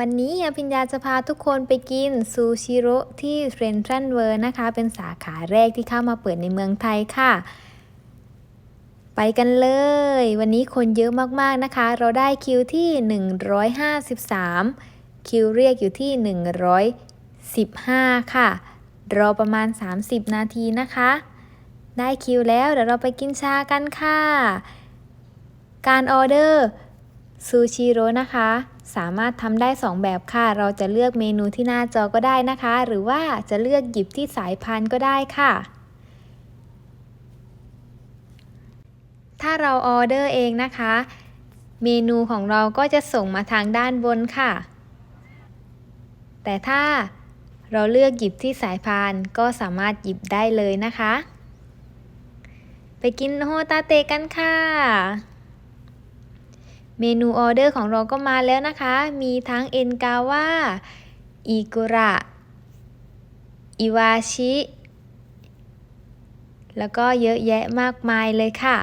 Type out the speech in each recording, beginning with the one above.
วันนี้อภิญญาจะพาทุกคนไปกินซูชิโร่ที่เฟรนทรันเวอร์นะคะ เป็นสาขาแรกที่เข้ามาเปิดในเมืองไทยค่ะ ไปกันเลย วันนี้คนเยอะมากๆนะคะ เราได้คิวที่ 153 คิวเรียกอยู่ที่ 115 ค่ะ รอประมาณ 30 นาทีนะคะ ได้คิวแล้วเดี๋ยวเราไปกินชากันค่ะ การออเดอร์ซูชิโร่นะคะ สามารถทำได้ 2 แบบค่ะ เราจะเลือกเมนูที่หน้าจอก็ได้นะคะ หรือว่าจะเลือกหยิบที่สายพานก็ได้ค่ะ ถ้าเราออเดอร์เองนะคะ เมนูของเราก็จะส่งมาทางด้านบนค่ะ แต่ถ้าเราเลือกหยิบที่สายพานก็สามารถหยิบได้เลยนะคะ ไปกินโฮตาเตะกันค่ะ เมนูออเดอร์ของเราก็มาแล้วนะคะ มีทั้งเอ็นกาวาอิกุระ อิวาชิ แล้วก็เยอะแยะมากมายเลยค่ะ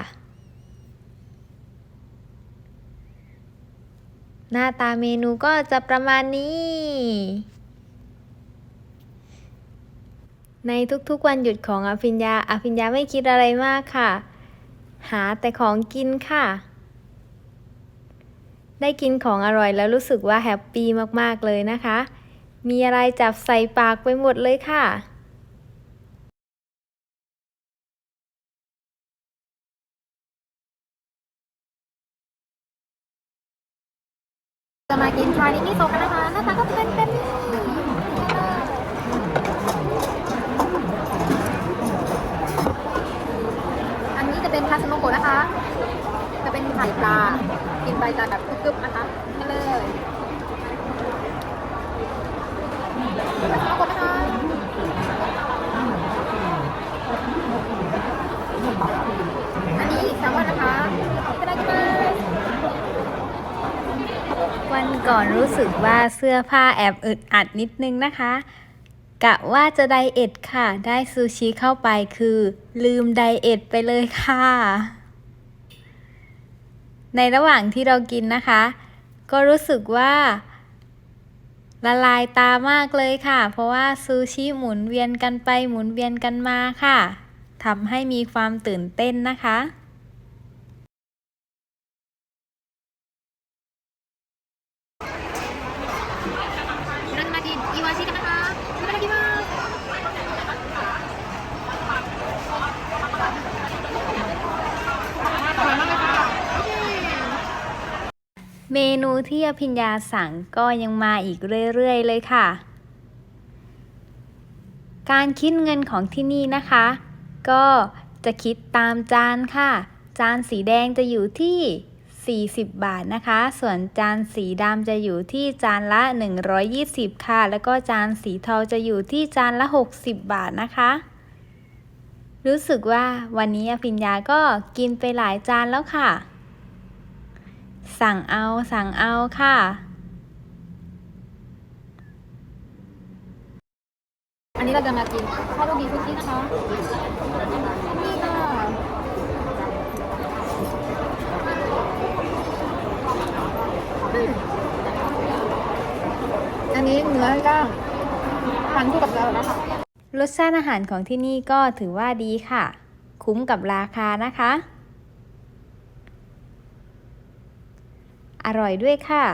หน้าตาเมนูก็จะประมาณนี้ ในทุกๆวันหยุดของอภิญญาอภิญญาไม่คิดอะไรมากค่ะ หาแต่ของกินค่ะ ได้กินของอร่อยแล้วรู้สึกว่าแฮปปี้มากๆเลยนะคะ มีอะไรจับใส่ปากไปหมดเลยค่ะจะมากินทรานิมิโซกันนะคะหน้าตาก็เป็นเป็นนี้อันนี้จะเป็นคาสโนโกะนะคะ จะเป็นไข่ปลา กินไปจะแบบกรึบๆนะคะนี่เลยคาสโนโกะนะคะอันนี้แซลมอนนะคะก็ได้กัน วัน ก่อนรู้สึกว่าเสื้อผ้าแอบอึดอัดนิดนึงนะคะ กะว่าจะไดเอทค่ะ ได้ซูชิเข้าไปคือ ลืมไดเอทไปเลยค่ะ ในระหว่างที่เรากินนะคะ ก็รู้สึกว่าละลายตามากเลยค่ะ เพราะว่าซูชิหมุนเวียนกันไปหมุนเวียนกันมาค่ะทำให้มีความตื่นเต้นนะคะ เมนูที่อภิญญาสั่งก็ยังมาอีกเรื่อยๆเลยค่ะ การคิดเงินของที่นี่นะคะ ก็จะคิดตามจานค่ะ จานสีแดงจะอยู่ที่ 40 บาทนะคะ ส่วนจานสีดำจะอยู่ที่จานละ 120 ค่ะ แล้วก็จานสีเทาจะอยู่ที่จานละ 60 บาทนะคะ รู้สึกว่าวันนี้อภิญญาก็กินไปหลายจานแล้วค่ะ สั่งเอา สั่งเอาค่ะ อันนี้เราจะมากินข้าวต้มบีซุกี้นะคะ นี่ค่ะอืมอันนี้เนื้อย่างทานคู่กับเรานะคะ รสชาติอาหารของที่นี่ก็ถือว่าดีค่ะ คุ้มกับราคานะคะ อร่อยด้วยค่ะ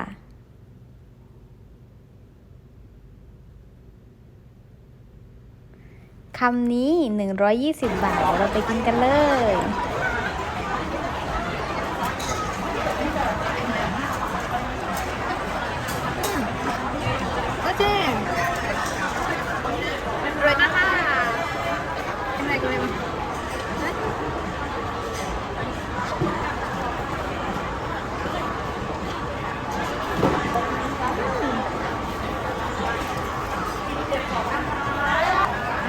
คำนี้ 120 บาทเดี๋ยวเราไปกินกันเลย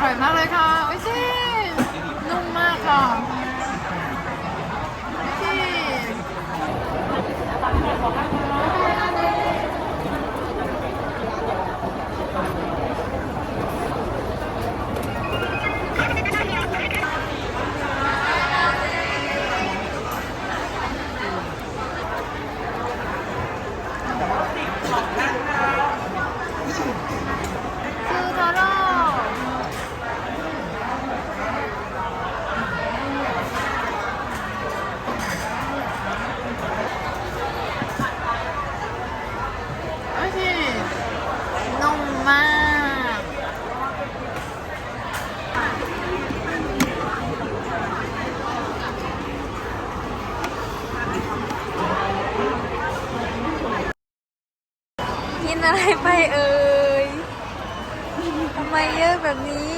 ร่อยมากเลยค่ะโอ้ยชินุ่ นอะไรไปเอ่ยทำไมเยอะแบบนี้